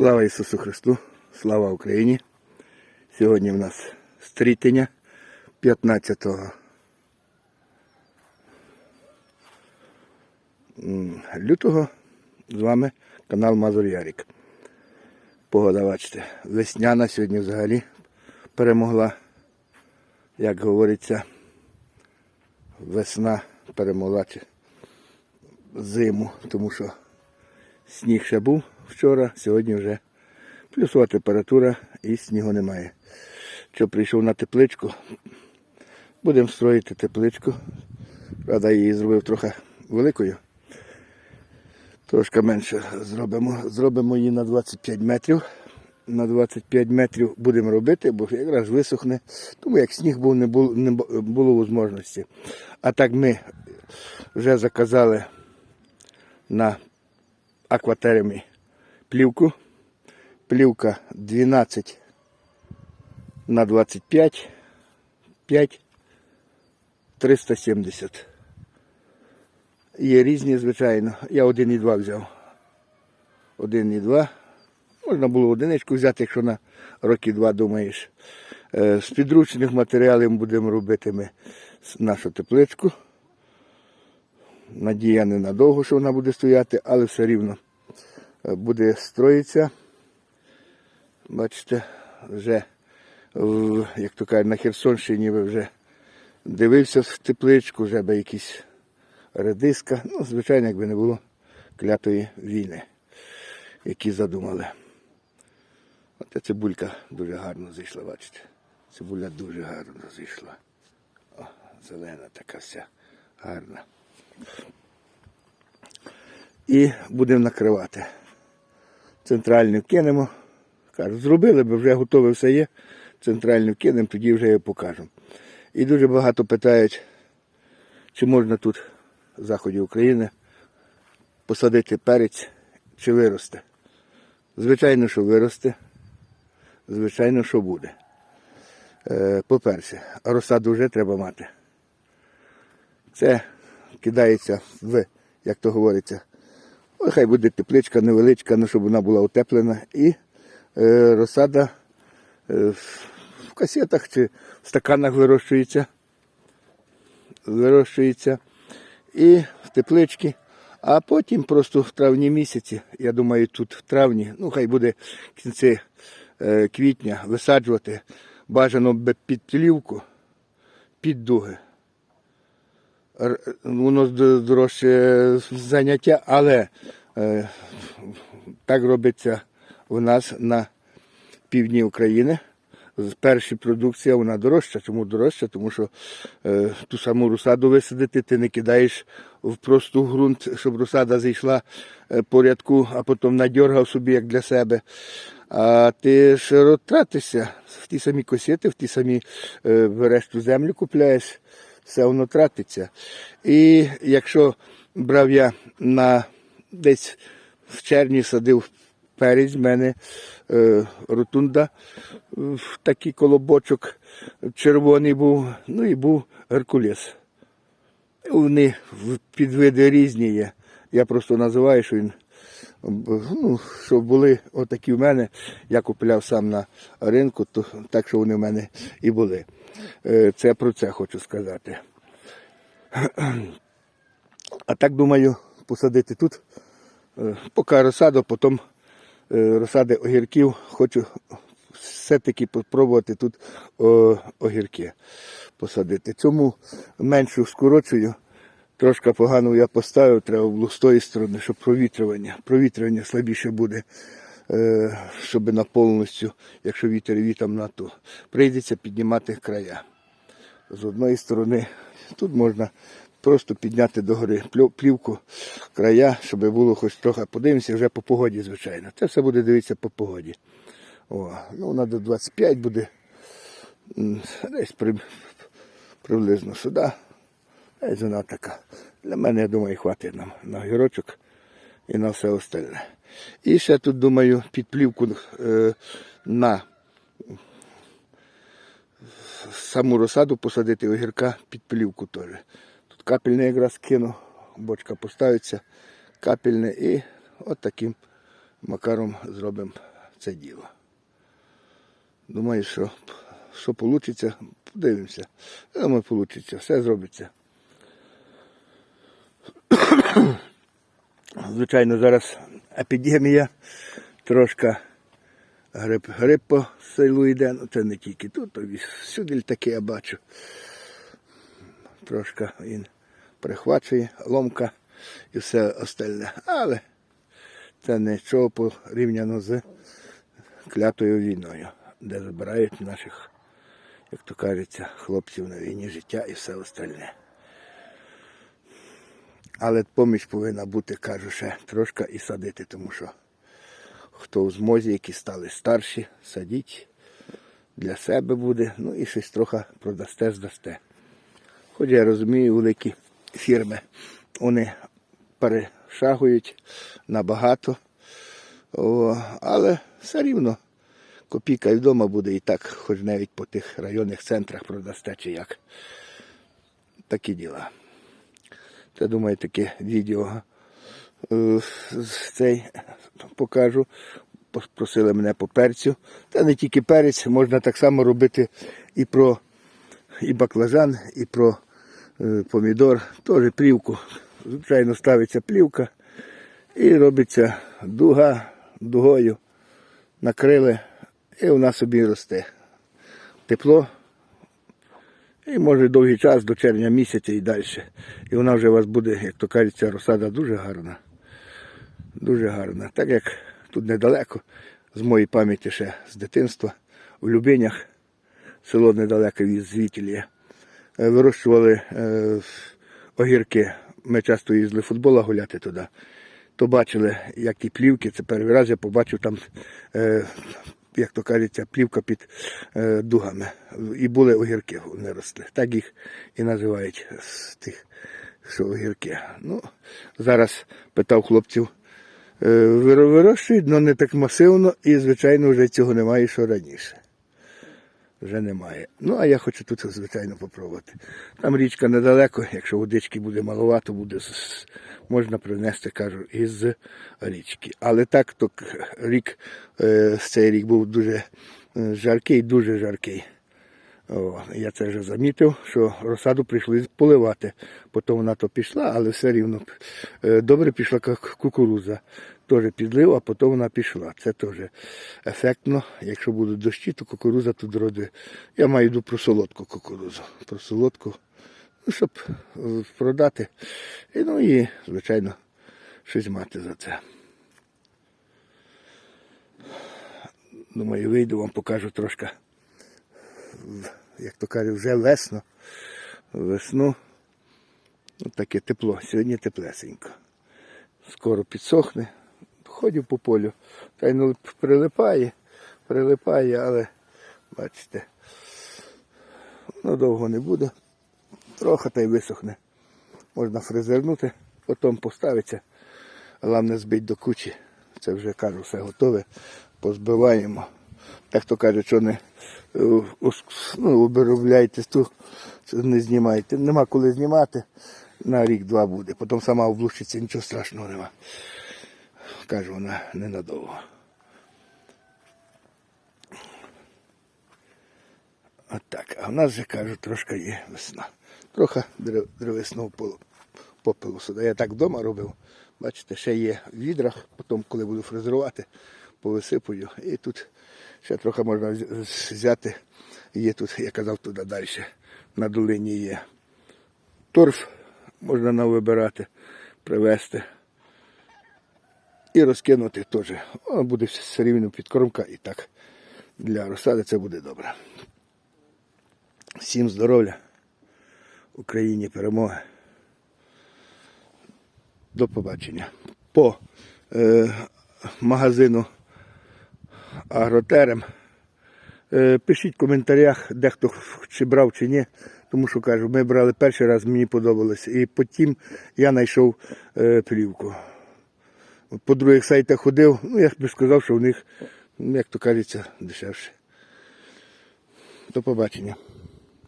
Слава Ісусу Христу, слава Україні. Сьогодні в нас стрітення 15 м, лютого. З вами канал Мазур Ярік. Погода, бачите, весняна сьогодні взагалі перемогла, як говориться, весна перемогла зиму, тому що Сніг ще був вчора, сьогодні вже плюсова температура і снігу немає. Що прийшов на тепличку, будемо строїти тепличку. Правда, її зробив трохи великою. Трошки менше зробимо. Зробимо її на 25 метрів. На 25 метрів будемо робити, бо якраз висохне. Тому як сніг був, не було, не було можливості. А так ми вже заказали на акватермі плівку. Плівка 12 на 25, 5, 370. Є різні, звичайно. Я 1,2 взяв. 1,2. Можна було одиничку взяти, якщо на роки два думаєш. Е, З підручних матеріалів будемо робити ми нашу тепличку. Надія не надовго, що вона буде стояти, але все рівно буде строїтися. Бачите, вже, як то кажуть, на Херсонщині ви вже дивився в тепличку, вже би якісь редиска. Ну, звичайно, якби не було клятої війни, які задумали. От цибулька дуже гарно зійшла, бачите. Цибуля дуже гарно зійшла. О, зелена така вся гарна. І будемо накривати. Центральну кинемо. Кажу, зробили би, вже готове все є. Центральну кинемо, тоді вже я покажу. І дуже багато питають, чи можна тут, в заході України, посадити перець, чи виросте. Звичайно, що виросте. Звичайно, що буде. Е, По-перше, розсаду вже треба мати. Це кидається в, як то говориться, ой, хай буде тепличка невеличка, ну, щоб вона була утеплена. І е, розсада е, в касетах чи в стаканах вирощується. Вирощується. І в тепличці. А потім просто в травні місяці, я думаю, тут в травні, ну хай буде в кінці е, квітня висаджувати бажано під плівку, під дуги. Воно дорожче заняття, але е, так робиться у нас на півдні України. Перша продукція вона дорожча. Чому дорожча? Тому що е, ту саму розсаду висадити, ти не кидаєш в просту ґрунт, щоб розсада зайшла е, по рядку, а потім надьоргав собі як для себе. А ти ж розтратишся в ті самі косети, в ті самі е, береш землю, купляєш, все воно тратиться. І якщо брав я на десь в червні садив перець, в мене е, ротунда, такий колобочок червоний був, ну і був Геркулес. Вони підвиди різні є. Я просто називаю, що він ну, щоб були отакі в мене. Я купляв сам на ринку, то так що вони в мене і були. Е, Це про це хочу сказати. А так думаю посадити тут. Е, Поки розсаду, потім е, розсади огірків. Хочу все-таки спробувати тут огірки посадити. Цьому меншу скорочую. Трошки погано я поставив, треба було з тої сторони, щоб провітрювання. Провітрювання слабіше буде, е, щоб на повністю, якщо вітер вітам на то, прийдеться піднімати края. З одної сторони, тут можна просто підняти догори плівку, края, щоб було хоч трохи. Подивимося вже по погоді, звичайно. Це все буде дивитися по погоді. О, ну, вона до 25 буде. Десь при, приблизно сюди. Вона така. Для мене, я думаю, хватить нам на гірочок і на все остальне. І ще тут, думаю, під плівку е, на саму розсаду посадити огірка під плівку теж. Тут капельне якраз кину, бочка поставиться, капельне і от таким Макаром зробимо це діло. Думаю, що, що вийде, подивимося. Думаю, вийде, все зробиться. Звичайно, зараз епідемія, трошки грип, грип по селу йде, ну це не тільки тут, і всюди таке я бачу. Трошки він прихвачує, ломка і все остальне. Але це нічого порівняно з клятою війною, де забирають наших, як то кажеться, хлопців на війні життя і все остальне. Але поміч повинна бути, кажу, ще трошки і садити, тому що хто в змозі, які стали старші, садіть для себе буде, ну і щось трохи продасте, здасте. Хоч я розумію, великі фірми, вони перешагують набагато, о, але все рівно копійка й вдома буде і так, хоч навіть по тих районних центрах продасте чи як. Такі діла. Це думаю, таке відео е, цей покажу. Просили мене по перцю. Та не тільки перець, можна так само робити і про і баклажан, і про е, помідор. Теж плівку. Звичайно, ставиться плівка і робиться дуга дугою. Накрили, і вона собі росте. Тепло, і може довгий час до червня місяця і далі. І вона вже у вас буде, як то кажеться, розсада дуже гарна. Дуже гарна. Так як тут недалеко, з моєї пам'яті ще з дитинства, у Любинях, село недалеко від звідтіль є, е, вирощували е, огірки. Ми часто їздили футбола гуляти туди. То бачили, як ті плівки, це перший раз я побачив там е, як то кажеться, плівка під е, дугами. І були огірки, вони росли. Так їх і називають з тих, що огірки. Ну, зараз питав хлопців, е, вирощують, але не так масивно, і, звичайно, вже цього немає, що раніше. Вже немає. Ну, а я хочу тут, звичайно, попробувати. Там річка недалеко, якщо водички буде маловато, буде можна принести, кажу, із річки. Але так, то рік, е, цей рік був дуже е, жаркий, дуже жаркий. О, я це вже замітив, що розсаду прийшли поливати. Потім вона то пішла, але все рівно е, добре пішла ку- кукурудза. Теж підлив, а потім вона пішла. Це теж ефектно. Якщо будуть дощі, то кукурудза тут роди. Я маю йду про солодку кукурудзу. Про солодку, щоб е, продати. І, ну і, звичайно, щось мати за це. Думаю, вийду, вам покажу трошки як то кажуть, вже весно. Весну. Ну, таке тепло. Сьогодні теплесенько. Скоро підсохне. Ходю по полю. Та й ну, прилипає, прилипає, але бачите, воно довго не буде. Трохи та й висохне. Можна фрезернути, потім поставиться. Головне збити до кучі. Це вже кажу, все готове. Позбиваємо. Так то кажуть, що не е, ну, обробляйте ту, не знімайте. Нема коли знімати. На рік-два буде. Потім сама облущиться, нічого страшного нема. Кажу, вона ненадовго. От так. А в нас же кажу, трошки є весна. Трохи древ- древесного попелу сюди. Я так вдома робив. Бачите, ще є в відрах, потім, коли буду фрезерувати, повисипую. І тут ще трохи можна взяти. Є тут, я казав, туди далі. На долині є торф, можна навибирати, привезти. І розкинути теж. О, буде все рівно підкормка і так. Для розсади це буде добре. Всім здоров'я. Україні перемоги. До побачення. По е, магазину Агротерем. Е, пишіть в коментарях, де хто чи брав, чи ні. Тому що кажу, ми брали перший раз, мені подобалось. І потім я знайшов е, плівку. По других сайтах ходив, ну я би сказав, що в них, ну, як то кажеться, дешевше. До побачення.